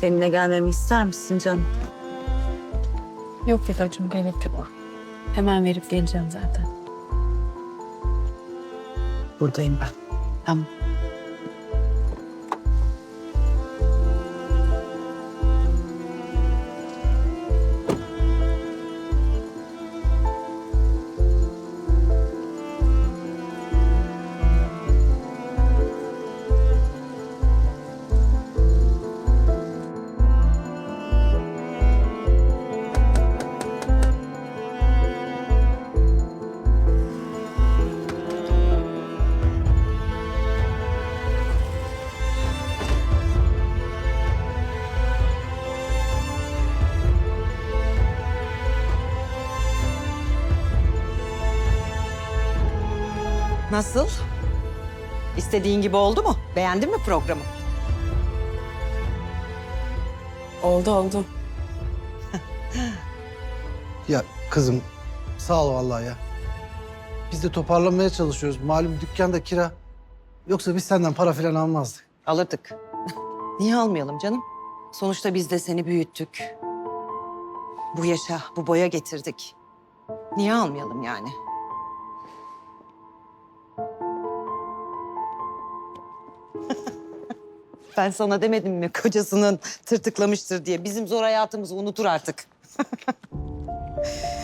Seninle gelmemi ister misin canım? Yok Fedacığım gerek yok. Hemen verip geleceğim zaten. Buradayım ben. Tamam. Nasıl? İstediğin gibi oldu mu? Beğendin mi programı? Oldu oldu. Ya kızım sağ ol vallahi ya. Biz de toparlanmaya çalışıyoruz. Malum dükkanda kira. Yoksa biz senden para falan almazdık. Alırdık. Niye almayalım canım? Sonuçta biz de seni büyüttük. Bu yaşa, bu boya getirdik. Niye almayalım yani? ben sana demedim mi kocasının tırtıklamıştır diye. Bizim zor hayatımızı unutur artık.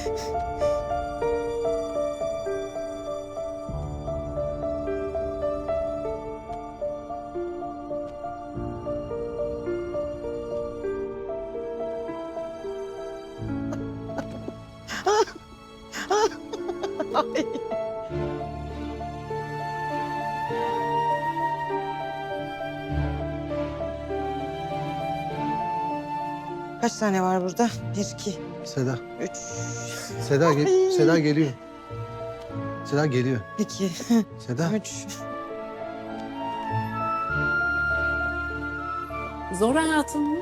Kaç tane var burada? Bir, iki, Seda. üç, Seda, gel Ay. Seda geliyor. Seda geliyor. iki, Seda. üç. Zor hayatın mı?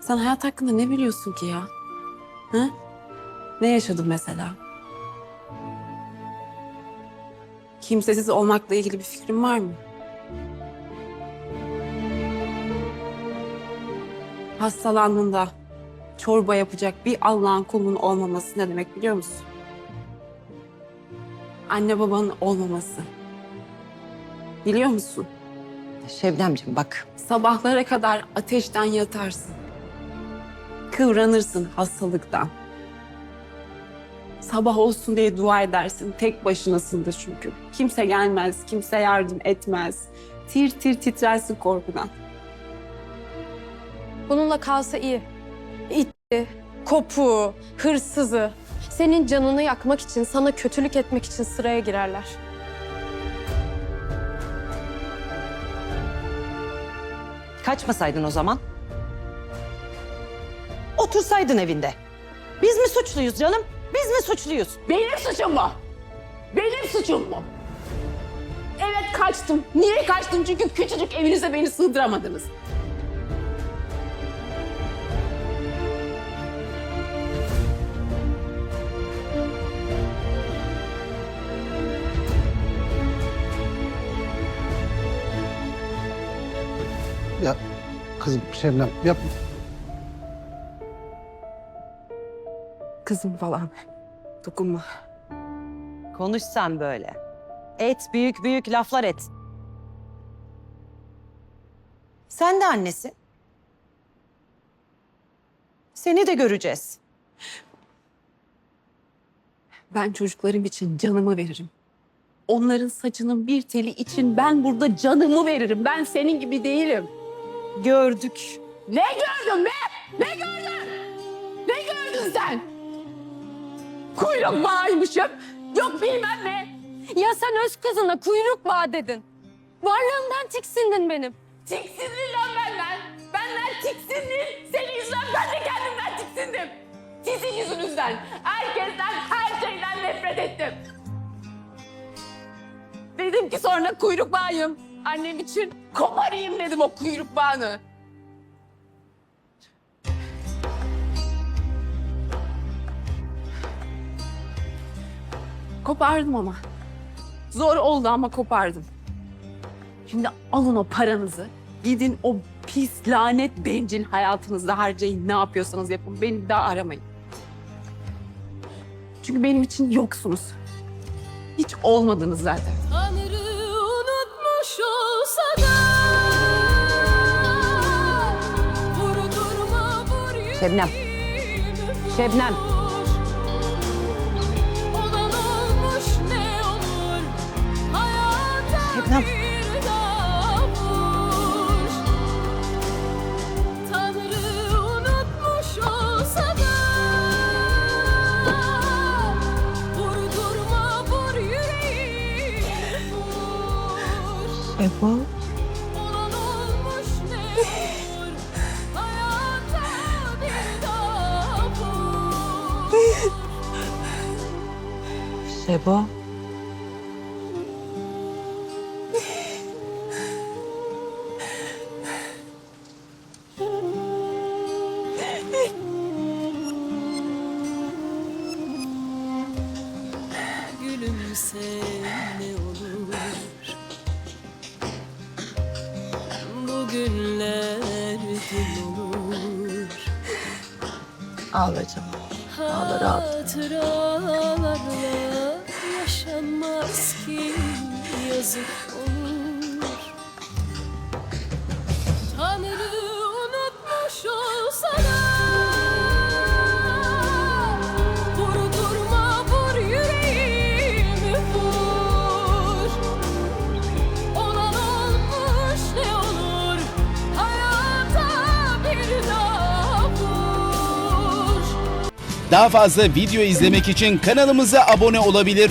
Sen hayat hakkında ne biliyorsun ki ya? Hı? Ne yaşadın mesela? Kimsesiz olmakla ilgili bir fikrin var mı? Hastalandığında çorba yapacak bir Allah'ın kulunun olmaması ne demek biliyor musun? Anne babanın olmaması. Biliyor musun? Şebnemciğim bak. Sabahlara kadar ateşten yatarsın. Kıvranırsın hastalıktan. Sabah olsun diye dua edersin. Tek başınasındır çünkü. Kimse gelmez, kimse yardım etmez. Tir tir titrersin korkudan. Bununla kalsa iyi. İtti, kopuğu, hırsızı. Senin canını yakmak için, sana kötülük etmek için sıraya girerler. Kaçmasaydın o zaman. Otursaydın evinde. Biz mi suçluyuz canım? Biz mi suçluyuz? Benim suçum mu? Benim suçum mu? Evet kaçtım. Niye kaçtım? Çünkü küçücük evinize beni sığdıramadınız. Kızım Şebnem yapma. Kızım falan. Dokunma. Konuş sen böyle. Et büyük büyük laflar et. Sen de annesi. Seni de göreceğiz. Ben çocuklarım için canımı veririm. Onların saçının bir teli için ben burada canımı veririm. Ben senin gibi değilim. Gördük. Ne gördün be? Ne gördün? Ne gördün sen? Kuyruk bağıymışım. Yok bilmem ne. Ya sen öz kızına kuyruk bağ dedin. Varlığımdan tiksindin benim. Tiksindin lan benden. Benden tiksindin. Senin yüzünden ben de kendimden tiksindim. Sizin yüzünüzden. Herkesten, her şeyden nefret ettim. Dedim ki sonra kuyruk bağıyım. Annem için koparayım dedim o kuyruk bağını. Kopardım ama. Zor oldu ama kopardım. Şimdi alın o paranızı. Gidin o pis lanet bencil hayatınızda harcayın. Ne yapıyorsanız yapın. Beni bir daha aramayın. Çünkü benim için yoksunuz. Hiç olmadınız zaten. Tanrı Şebnem. Şebnem. Olan olmuş ne olur Hayata Şebnem. bir Şebo. Gülümse ne olur Bugünler dün olur Ağla canım. Ağlar, ağlar. Hatıralarla yaşanmaz ki yazık olur. Tanrı unutmuş olsa Daha fazla video izlemek için kanalımıza abone olabilir.